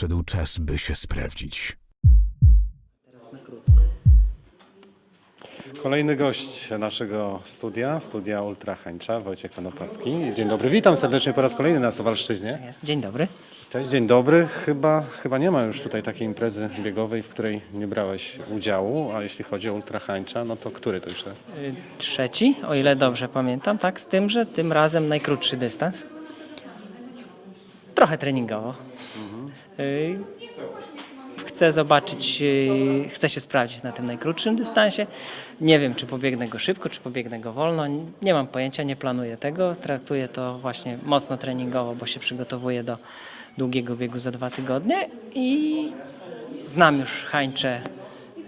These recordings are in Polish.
Nadszedł czas, by się sprawdzić. Kolejny gość naszego studia, studia Ultra Hańcza, Wojciech Konopacki. Dzień dobry, witam serdecznie po raz kolejny na Suwalszczyźnie. Dzień dobry. Cześć, dzień dobry. Chyba, chyba nie ma już tutaj takiej imprezy biegowej, w której nie brałeś udziału, a jeśli chodzi o Ultra Hańcza, no to który to już jest? Y, Trzeci, o ile dobrze pamiętam, tak, z tym, że tym razem najkrótszy dystans. Trochę treningowo. Y, Chcę zobaczyć, y, chcę się sprawdzić na tym najkrótszym dystansie. Nie wiem, czy pobiegnę go szybko, czy pobiegnę go wolno. Nie mam pojęcia, nie planuję tego. Traktuję to właśnie mocno treningowo, bo się przygotowuję do długiego biegu za dwa tygodnie i znam już hańcze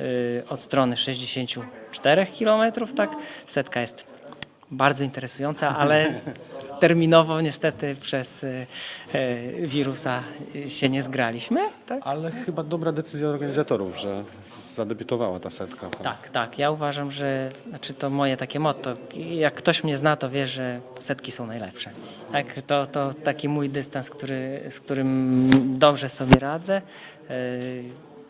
y, od strony 64 km, tak. Setka jest bardzo interesująca, ale terminowo niestety przez y, y, wirusa y, się nie zgraliśmy, tak? Ale chyba dobra decyzja organizatorów, że zadebiutowała ta setka. Tak, tak. Ja uważam, że znaczy to moje takie motto. Jak ktoś mnie zna, to wie, że setki są najlepsze. Tak, to, to taki mój dystans, który, z którym dobrze sobie radzę. Yy,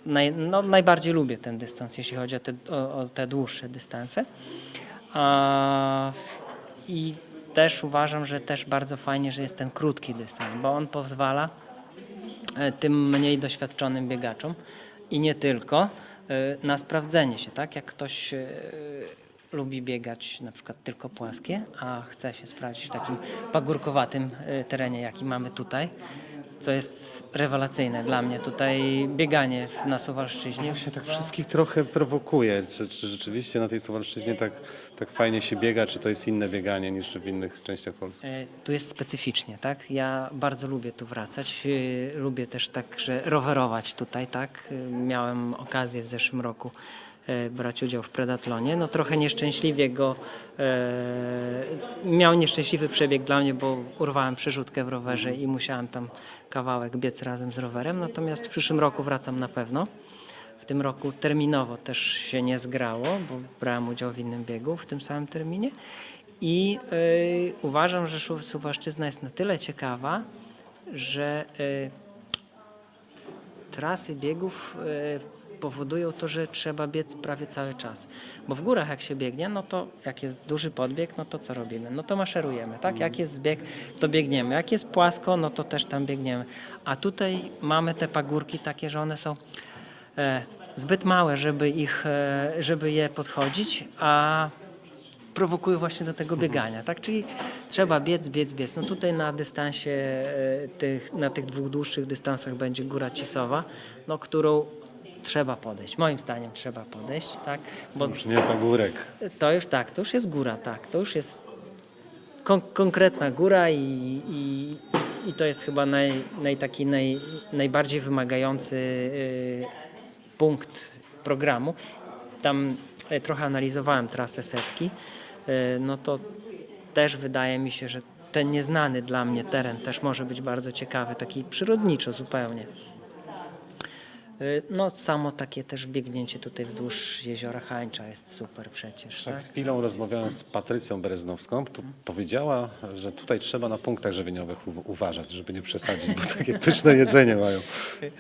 Naj, no, najbardziej lubię ten dystans, jeśli chodzi o te, o, o te dłuższe dystanse. A, I też uważam, że też bardzo fajnie, że jest ten krótki dystans, bo on pozwala e, tym mniej doświadczonym biegaczom i nie tylko e, na sprawdzenie się, tak? Jak ktoś e, lubi biegać na przykład tylko płaskie, a chce się sprawdzić w takim pagórkowatym terenie, jaki mamy tutaj, co jest rewelacyjne dla mnie. Tutaj bieganie w- na Suwalszczyźnie Właśnie tak wszystkich trochę prowokuje, czy, czy rzeczywiście na tej Suwalszczyźnie tak, tak fajnie się biega, czy to jest inne bieganie niż w innych częściach Polski? E, Tu jest specyficznie, tak? Ja bardzo lubię tu wracać. e, Lubię też także rowerować tutaj, tak? E, Miałem okazję w zeszłym roku brać udział w Predatlonie. No trochę nieszczęśliwie go, e, miał nieszczęśliwy przebieg dla mnie, bo urwałem przerzutkę w rowerze i musiałem tam kawałek biec razem z rowerem. Natomiast w przyszłym roku wracam na pewno. W tym roku terminowo też się nie zgrało, bo brałem udział w innym biegu w tym samym terminie. I y, uważam, że Suwalszczyzna jest na tyle ciekawa, że trasy biegów powodują to, że trzeba biec prawie cały czas. Bo w górach jak się biegnie, no to jak jest duży podbieg, no to co robimy? No to maszerujemy, tak? Jak jest zbieg, to biegniemy. Jak jest płasko, no to też tam biegniemy. A tutaj mamy te pagórki takie, że one są e, zbyt małe, żeby ich, e, żeby je podchodzić, a prowokują właśnie do tego biegania, tak? Czyli trzeba biec, biec, biec. No tutaj na dystansie e, tych, na tych dwóch dłuższych dystansach będzie góra Cisowa, no którą trzeba podejść. Moim zdaniem trzeba podejść, tak? Bo Już nie pagórek. to już tak, to już jest góra, tak. To już jest kon- konkretna góra i, i, i to jest chyba naj, naj, taki naj, najbardziej wymagający y, punkt programu. Tam y, trochę analizowałem trasę setki, y, no to też wydaje mi się, że ten nieznany dla mnie teren też może być bardzo ciekawy, taki przyrodniczo zupełnie. Y, No samo takie też biegnięcie tutaj wzdłuż jeziora Hańcza jest super przecież, tak? Przed chwilą rozmawiałem z Patrycją Bereznowską, tu powiedziała, że tutaj trzeba na punktach żywieniowych u- uważać, żeby nie przesadzić, bo takie pyszne jedzenie mają.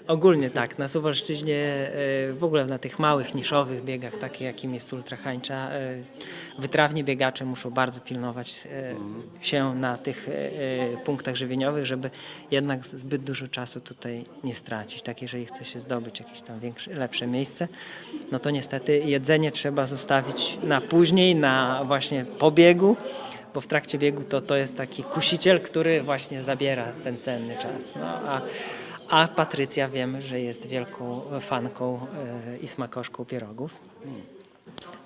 Ogólnie tak, na Suwalszczyźnie, e, w ogóle na tych małych, niszowych biegach, takie jakim jest Ultra Hańcza, e, wytrawni biegacze muszą bardzo pilnować e, się na tych e, e, punktach żywieniowych, żeby jednak zbyt dużo czasu tutaj nie stracić. Tak, jeżeli chce się zdobyć jakieś tam większe, lepsze miejsce, no to niestety jedzenie trzeba zostawić na później, na właśnie po biegu, bo w trakcie biegu to, to jest taki kusiciel, który właśnie zabiera ten cenny czas. No, a, a Patrycja wiemy, że jest wielką fanką e, i smakoszką pierogów.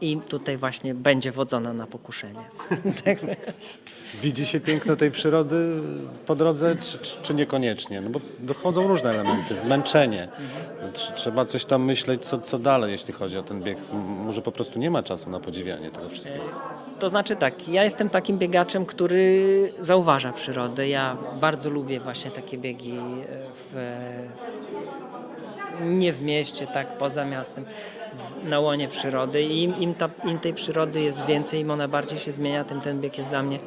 I tutaj właśnie będzie wodzona na pokuszenie. Widzi się piękno tej przyrody po drodze, czy, czy, czy niekoniecznie? No bo dochodzą różne elementy, zmęczenie. Tr- Trzeba coś tam myśleć, co, co dalej, jeśli chodzi o ten bieg. M- Może po prostu nie ma czasu na podziwianie tego wszystkiego. To znaczy tak, ja jestem takim biegaczem, który zauważa przyrodę. Ja bardzo lubię właśnie takie biegi e, w, nie w mieście, tak poza miastem, na łonie przyrody. I im, im, ta, im tej przyrody jest więcej, im ona bardziej się zmienia, tym ten bieg jest dla mnie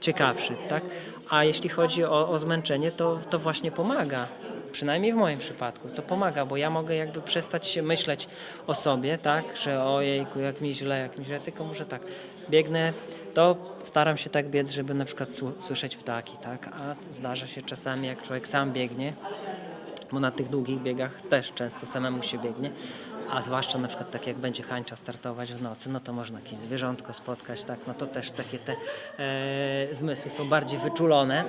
ciekawszy, tak? A jeśli chodzi o, o zmęczenie, to, to właśnie pomaga. Przynajmniej w moim przypadku to pomaga, bo ja mogę jakby przestać się myśleć o sobie, tak, że ojejku, jak mi źle, jak mi źle, tylko może tak, biegnę, to staram się tak biec, żeby na przykład słyszeć ptaki, tak, a zdarza się czasami, jak człowiek sam biegnie, bo na tych długich biegach też często samemu się biegnie, a zwłaszcza na przykład tak jak będzie hańcza startować w nocy, no to można jakieś zwierzątko spotkać, tak, no to też takie te e, zmysły są bardziej wyczulone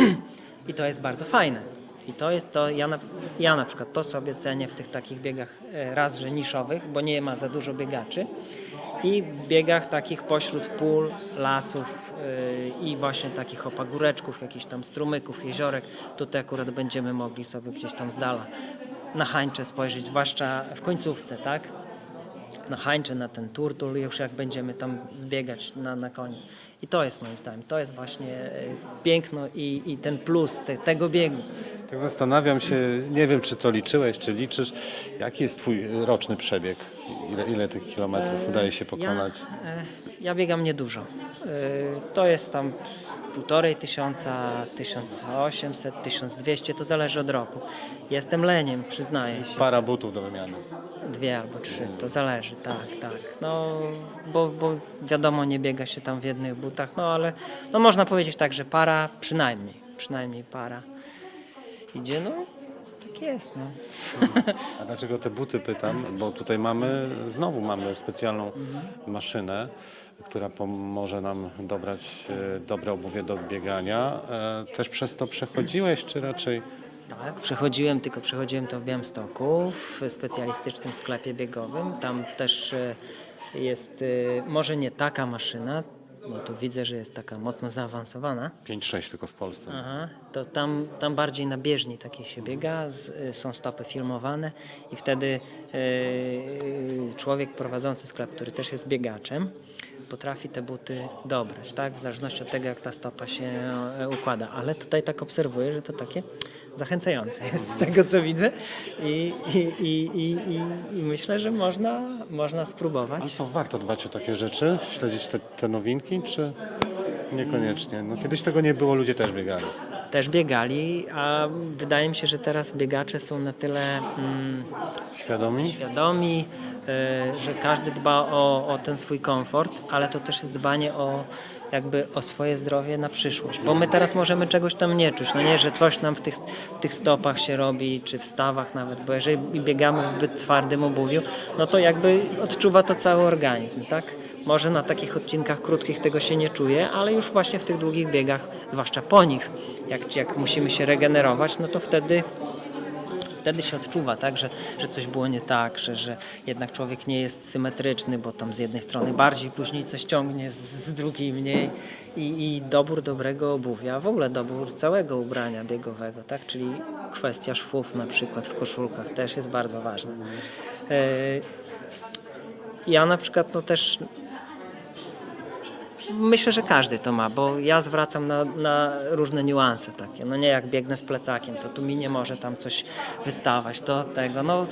i to jest bardzo fajne. I to jest to, ja na, ja na przykład to sobie cenię w tych takich biegach e, raz, że niszowych, bo nie ma za dużo biegaczy i biegach takich pośród pól, lasów yy, i właśnie takich opagóreczków, jakichś tam strumyków, jeziorek. Tutaj akurat będziemy mogli sobie gdzieś tam z dala na hańcze spojrzeć, zwłaszcza w końcówce, tak? Na hańcze, na ten turtul, już jak będziemy tam zbiegać na, na koniec. I to jest moim zdaniem, to jest właśnie e, piękno i, i ten plus te, tego biegu. Tak zastanawiam się, nie wiem czy to liczyłeś, czy liczysz, jaki jest twój roczny przebieg? Ile, ile tych kilometrów udaje się pokonać? Ja, e, ja biegam niedużo. E, To jest tam półtorej tysiąca, 1800, 1200, to zależy od roku. Jestem leniem, przyznaję się. Para butów do wymiany. Dwie albo trzy, to zależy, tak, tak. No, bo, bo wiadomo, nie biega się tam w jednych butach, no ale no można powiedzieć tak, że para przynajmniej, przynajmniej para idzie, no tak jest, no. A dlaczego te buty pytam? Bo tutaj mamy, znowu mamy specjalną maszynę, która pomoże nam dobrać e, dobre obuwie do biegania. E, Też przez to przechodziłeś, czy raczej Tak, przechodziłem, tylko przechodziłem to w Białymstoku, w specjalistycznym sklepie biegowym. Tam też e, jest może nie taka maszyna, no tu widzę, że jest taka mocno zaawansowana. 5-6 tylko w Polsce? Aha, to tam, tam bardziej na bieżni takiej się biega, z, są stopy filmowane i wtedy człowiek prowadzący sklep, który też jest biegaczem, potrafi te buty dobrać, tak? W zależności od tego, jak ta stopa się e, układa. Ale tutaj tak obserwuję, że to takie zachęcające jest z tego, co widzę i, i, i, i, i, myślę, że można, można spróbować. Ale co, warto dbać o takie rzeczy? Śledzić te, te nowinki, czy niekoniecznie? No kiedyś tego nie było, ludzie też biegali. Też biegali, a wydaje mi się, że teraz biegacze są na tyle... Mm, Świadomi? świadomi, y, że każdy dba o, o ten swój komfort, ale to też jest dbanie o jakby o swoje zdrowie na przyszłość. Bo my teraz możemy czegoś tam nie czuć, no nie, że coś nam w tych, w tych stopach się robi, czy w stawach nawet, bo jeżeli biegamy w zbyt twardym obuwiu, no to jakby odczuwa to cały organizm, tak? Może na takich odcinkach krótkich tego się nie czuje, ale już właśnie w tych długich biegach, zwłaszcza po nich, jak, jak musimy się regenerować, no to wtedy wtedy się odczuwa, tak, że, że coś było nie tak, że, że jednak człowiek nie jest symetryczny, bo tam z jednej strony bardziej, później coś ciągnie, z, z drugiej mniej i, i dobór dobrego obuwia, w ogóle dobór całego ubrania biegowego, tak, czyli kwestia szwów na przykład w koszulkach też jest bardzo ważna. E, Ja na przykład no też Myślę, że każdy to ma, bo ja zwracam na, na różne niuanse takie. No nie jak biegnę z plecakiem, to tu mi nie może tam coś wystawać, to tego. No,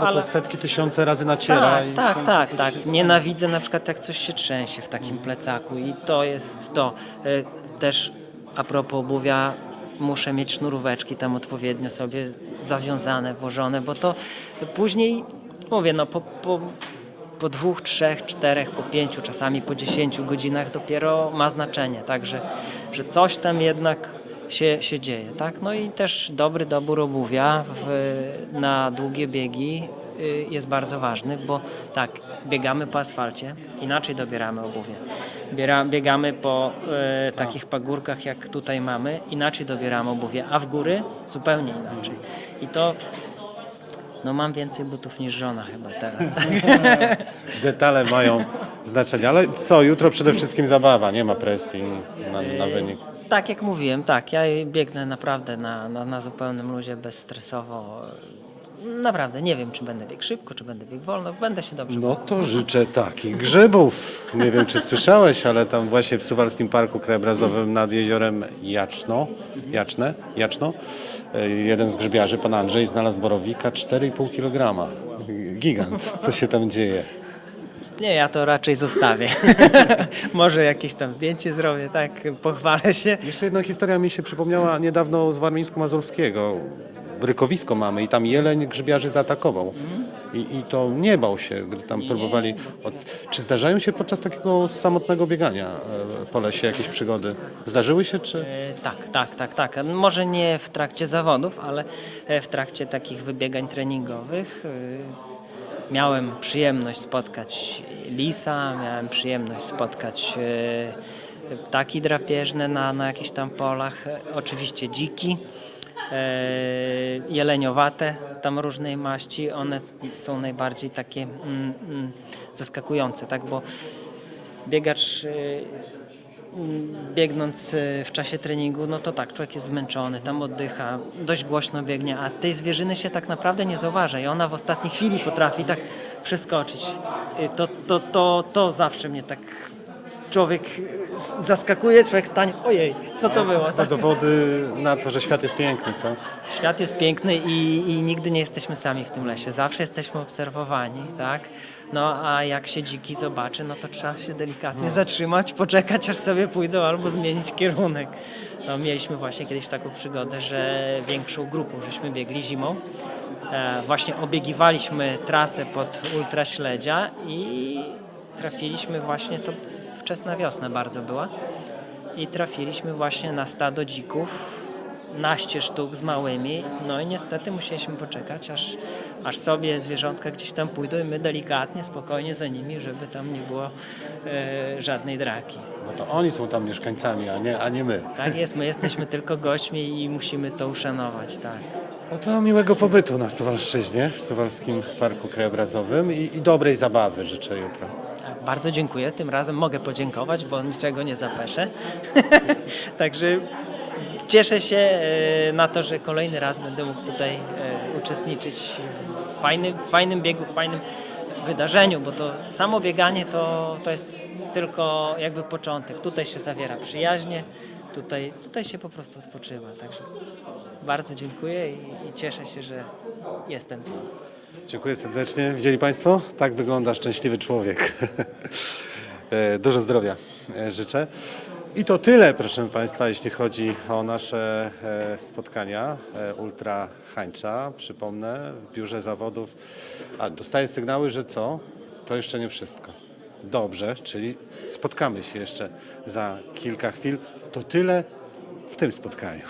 ale to setki, tysiące razy naciera. tak, i tak, tak, tak. Nienawidzę na przykład jak coś się trzęsie w takim plecaku i to jest to. Y, Też a propos obuwia, muszę mieć sznuróweczki tam odpowiednio sobie zawiązane, włożone, bo to później, mówię, no po, po, po dwóch, trzech, czterech, po pięciu, czasami po dziesięciu godzinach dopiero ma znaczenie, także że coś tam jednak się, się dzieje, tak? No i też dobry dobór obuwia w, na długie biegi y, jest bardzo ważny, bo tak, biegamy po asfalcie, inaczej dobieramy obuwie. Biegamy po y, takich pagórkach, jak tutaj mamy, inaczej dobieramy obuwie, a w góry zupełnie inaczej. I to No mam więcej butów niż żona chyba teraz, tak? Detale mają znaczenie, ale co, jutro przede wszystkim zabawa, nie ma presji na, na wynik. Tak jak mówiłem, tak, ja biegnę naprawdę na, na, na zupełnym luzie, bezstresowo. Naprawdę, nie wiem, czy będę biegł szybko, czy będę biegł wolno, będę się dobrze No to życzę takich grzybów. Nie wiem, czy słyszałeś, ale tam właśnie w Suwalskim Parku Krajobrazowym nad jeziorem Jaczno, Jaczne, Jaczno, jeden z grzybiarzy, pan Andrzej, znalazł borowika 4,5 kg. Gigant, co się tam dzieje? Nie, ja to raczej zostawię. Może jakieś tam zdjęcie zrobię, tak, pochwalę się. Jeszcze jedna historia mi się przypomniała niedawno z Warmińsko-Mazurskiego. Brykowisko mamy i tam jeleń grzybiarzy zaatakował. I, I to nie bał się, gdy tam próbowali. Od... Czy zdarzają się podczas takiego samotnego biegania e, po lesie jakieś przygody? Zdarzyły się, czy. E, Tak, tak, tak, tak. Może nie w trakcie zawodów, ale e, w trakcie takich wybiegań treningowych e, miałem przyjemność spotkać lisa, miałem przyjemność spotkać e, ptaki drapieżne na, na jakichś tam polach, e, oczywiście dziki, jeleniowate, tam różnej maści. One są najbardziej takie mm, mm, zaskakujące, tak, bo biegacz e, biegnąc y, w czasie treningu, no to tak, człowiek jest zmęczony, tam oddycha, dość głośno biegnie, a tej zwierzyny się tak naprawdę nie zauważa i ona w ostatniej chwili potrafi tak przeskoczyć. To, to, to, to zawsze mnie tak człowiek zaskakuje, człowiek stanie, ojej, co to było? To Tak? dowody na to, że świat jest piękny, co? Świat jest piękny i, i nigdy nie jesteśmy sami w tym lesie. Zawsze jesteśmy obserwowani, tak? No a jak się dziki zobaczy, no to trzeba się delikatnie zatrzymać, poczekać aż sobie pójdą albo zmienić kierunek. No, mieliśmy właśnie kiedyś taką przygodę, że większą grupą żeśmy biegli zimą. E, właśnie obiegiwaliśmy trasę pod ultraśledzia i trafiliśmy właśnie, to wczesna wiosna bardzo była, i trafiliśmy właśnie na stado dzików, naście sztuk z małymi, no i niestety musieliśmy poczekać, aż, aż sobie zwierzątka gdzieś tam pójdą i my delikatnie, spokojnie za nimi, żeby tam nie było e, żadnej draki. No to oni są tam mieszkańcami, a nie, a nie my. Tak jest, my jesteśmy tylko gośćmi i musimy to uszanować, tak. No to miłego pobytu na Suwalszczyźnie, w Suwalskim Parku Krajobrazowym i, i dobrej zabawy życzę jutro. Bardzo dziękuję. Tym razem mogę podziękować, bo niczego nie zapeszę. Także cieszę się e, na to, że kolejny raz będę mógł tutaj e, uczestniczyć w fajnym, fajnym biegu, w fajnym wydarzeniu, bo to samo bieganie to, to jest tylko jakby początek. Tutaj się zawiera przyjaźnie, tutaj, tutaj się po prostu odpoczywa. Także bardzo dziękuję i, i cieszę się, że jestem znowu. Dziękuję serdecznie. Widzieli Państwo? Tak wygląda szczęśliwy człowiek. E, Dużo zdrowia e, życzę. I to tyle, proszę Państwa, jeśli chodzi o nasze e, spotkania Ultra Hańcza. Przypomnę, w biurze zawodów. A, dostaję sygnały, że co? To jeszcze nie wszystko. Dobrze, czyli spotkamy się jeszcze za kilka chwil. To tyle w tym spotkaniu.